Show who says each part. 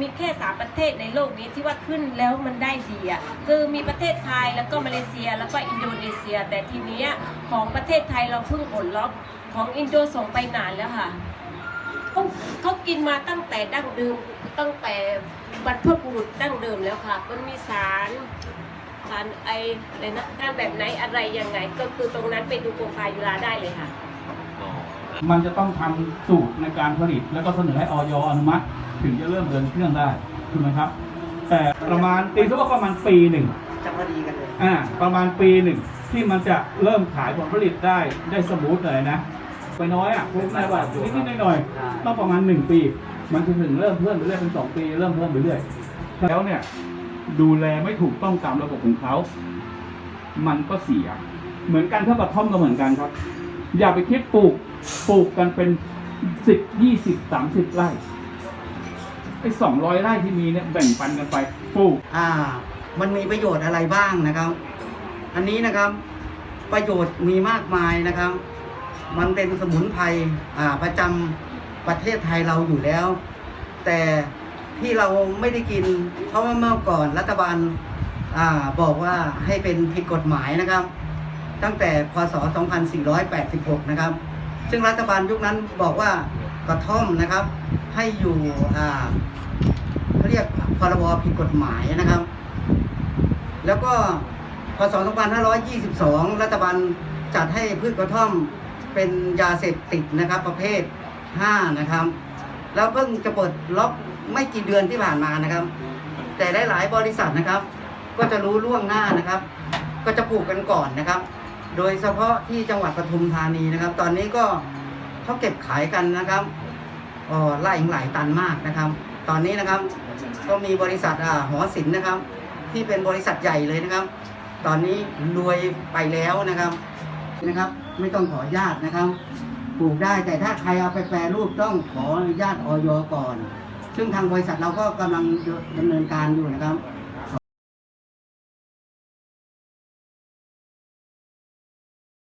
Speaker 1: มีแค่สามประเทศในโลกนี้ที่ว่าขึ้นแล้วมันได้ดีอะคือมีประเทศไทยแล้วก็มาเลเซียแล้วก็อินโดนีเซีย แต่ทีเนี้ยของประเทศไทยเราเพิ่งปลล็อกของอินโดส่งไปนานแล้วค่ะเขาเขากินมาตั้งแต่ดั้งเดิมตั้งแต่บรรพบุรุษดั้งเดิมแล้วค่ะ มันมีสารสารไออะไรนะการแบบไหนอะไรยังไง ก็คือตรงนั้นไปดูโปรไฟล์ยูราได้เลยค่ะ
Speaker 2: มันจะต้องทำสูตรในการผลิตแล้วก็เสนอให้ออยอนุมัติ ถึงจะเริ่มเดินเครื่องได้ถูกไหมครับ แต่ประมาณตีซะว่าประมาณปีหนึ่ง
Speaker 3: จะพอดีกันเลย
Speaker 2: อ่าประมาณปีหนึ่งที่มันจะเริ่มขายผลผลิตได้ได้สมูทเลยนะไปน้อยอะพูดง่ายว่านิดๆหน่อยๆต้องประมาณหนึ่งปี มันจะถึงเริ่มเพิ่มไปเรื่อยเป็นสองปี เริ่มเพิ่มไปเรื่อยแล้วเนี่ย ดูแลไม่ถูกต้องตามระบบของเขา มันก็เสีย เหมือนกันถ้ากระท่อมก็เหมือนกันครับ อย่าไปคิดปลูกปลูกกันเป็นสิบยี่สิบสามสิบไร่ ไอ้สองร้อยไร่ที่มีเนี่ยแบ่งปันกันไปปลูก
Speaker 3: อ่า มันมีประโยชน์อะไรบ้างนะครับ อันนี้นะครับประโยชน์มีมากมายนะครับ มันเป็นสมุนไพรอ่าประจำประเทศไทยเราอยู่แล้ว แต่ที่เราไม่ได้กิน เพราะว่าเมื่อก่อนรัฐบาลอ่าบอกว่าให้เป็นผิดกฎหมายนะครับ ตั้งแต่พศ 2486 นะครับ ซึ่งรัฐบาลยุคนั้นบอกว่า กระท่อมนะครับ ให้อยู่เขาเรียกพรบผิดกฎหมายนะครับ แล้วก็พศ 2522 รัฐบาลจัดให้พืชกระท่อมเป็นยาเสพติดนะครับ ประเภท 5 นะครับ แล้วเพิ่งจะเปิดล็อกไม่กี่เดือนที่ผ่านมานะครับ แต่ได้หลายบริษัทนะครับ ก็จะรู้ล่วงหน้านะครับ ก็จะปลูกกันก่อนนะครับ โดยเฉพาะที่จังหวัดปทุมธานีนะครับ ตอนนี้ก็ เขาเก็บขายกันนะครับออไล่หลายตันมากนะครับ ตอนนี้นะครับก็มีบริษัทอ่าหอศิลป์นะครับ ที่เป็นบริษัทใหญ่เลยนะครับ ตอนนี้รวยไปแล้วนะครับนะครับ ไม่ต้องขออนุญาตนะครับปลูกได้แต่ถ้าใครเอาไปแปรรูปต้องขออนุญาตออยก่อน ซึ่งทางบริษัทเราก็กำลังดำเนินการอยู่นะครับ